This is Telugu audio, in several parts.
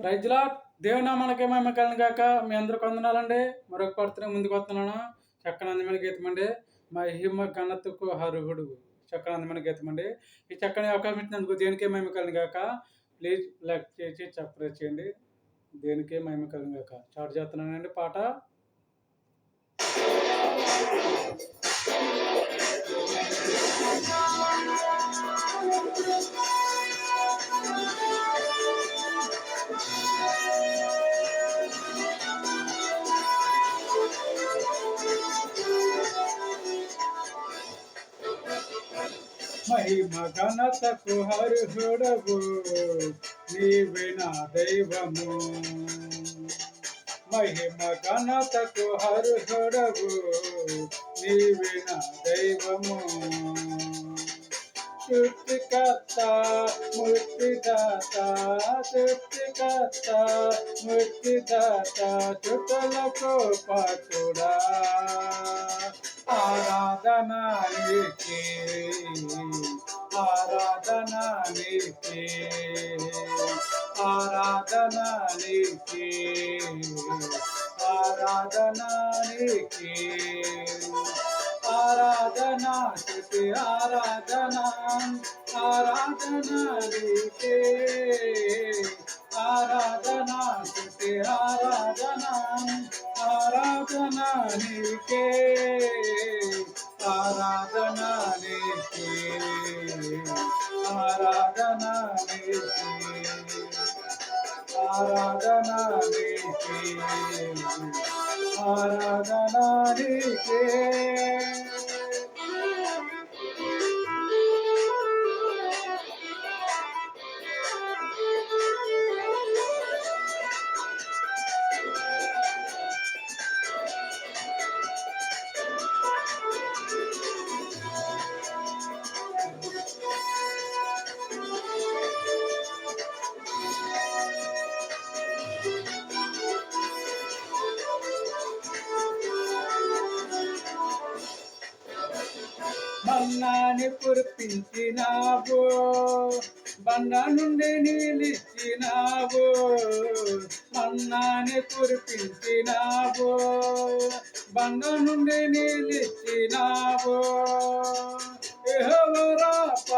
ప్రైజ్లా దేవునామాలకి మేము కలిగిన కాక మీ అందరికి వందనాలండి. మరొక పడుతున్న ముందుకు వస్తున్నాను. చక్కని అందమైన గీతమండి మా హిమ ఘనతకు హరుహుడు చక్కని అందమైన గీతమండి ఈ చక్కని అవకాశం ఇచ్చినందుకు దేనికే మేము కలిగిన కాక ప్లీజ్ లైక్ చేసి సబ్స్క్రైబ్ చేయండి. దేనికే మేము కలిగిన కాక స్టార్ట్ చేస్తున్నానండి పాట. మహిమ ఘనతకు హరుహుడవు. నీవే నా దైవము. మహిమ ఘనతకు హరుహుడవు. నీవే నా దైవము. సృష్టికర్త ముక్తిదాత సృష్టికర్త ముక్తిదాత చుట్టలకు పాటుడా ఆరాధనానికి ఆరాధనానికి ఆరాధనానికి ఆరాధనా ఆరాధనా స్థుతి ఆరాధనా ఆరాధనా నీకే ఆరాధనా స్థుతి ఆరాధనా ఆరాధనా నీకే ఆరాధనా నీకే ఆరాధనా నీకే ఆరాధనా నీకే ఆరాధనా మన్నాని కురిపించినావు. బండ నుండి నీలిచ్చినావు. మన్నాని కురిపించినావు. బండ నుండి నీలిచ్చినావు. ఎవరాప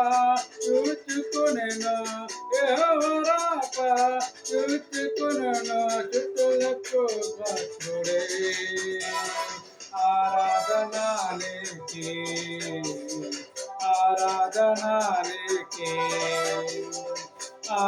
చూచుకునేనా. ఎవరాప చూచుకునేనా.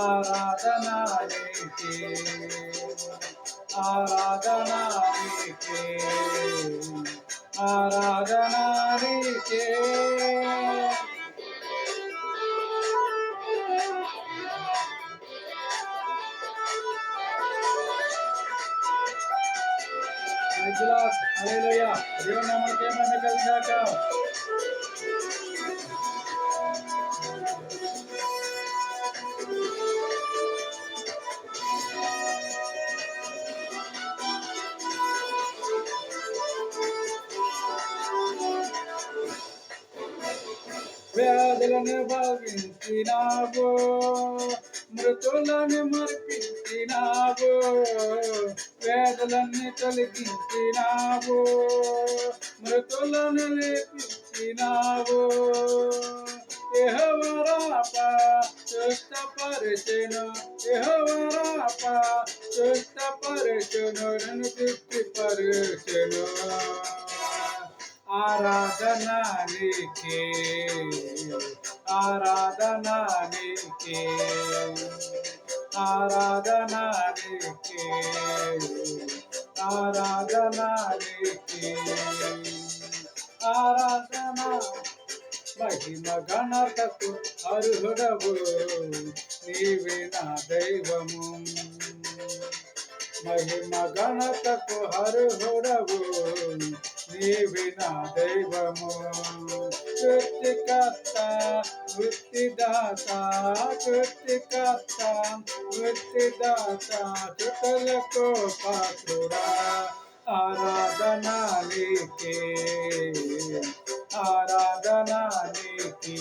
ఆరాధన నీకే ఆరాధన నీకే ఆరాధన నీకే హల్లెలూయా దేవుని నామమునకే మహిమ వ్యాధులను భావించినావు మృతులను మర్పించినావు వేదలన్నీ తొలగించినావు మృతులను లేపించినావు. ఎహవరాప సుష్టపరచును ఎహవరాప సుష్టపరచును నన్ను తృప్తిపరచును. ఆరాధనా నీకే ఆరాధనా నీకే ఆరాధన మహిమ గణతకు అర్హుడవు నీవే నా దైవము. మహిమ ఘనతకు అర్హుడవు నీవి నా దైవము సృష్టికర్త వృత్తిదాత సృష్టికర్త వృత్తిదాత చుటలకు పాత్రుడా ఆరాధనా నీకే ఆరాధనా నీకే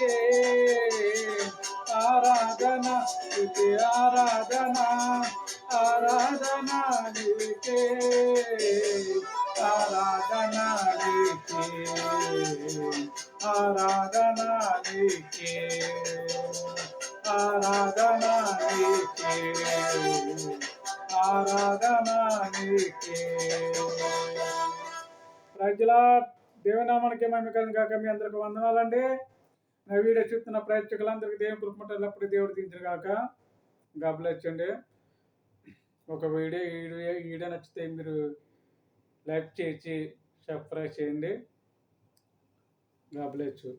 నీకే ఆరాధన స్తుతి ఆరాధన ఆరాధన నీకే ఆరాధన నీకే ఆరాధన నీకే ఆరాధన నీకే ఆరాధన నీకే. ప్రజల దేవనామానికి మహిమకరం కాక మీ అందరికి వందనాలండి. నా వీడియో చూస్తున్న ప్రేక్షకులందరికీ దేవుని అప్పుడు దేవుడు దించిన కాక గబలొచ్చండి ఒక వీడియో వీడియో వీడియో నచ్చితే మీరు లైక్ చేసి సబ్స్క్రైబ్ చేయండి. గబలొచ్చు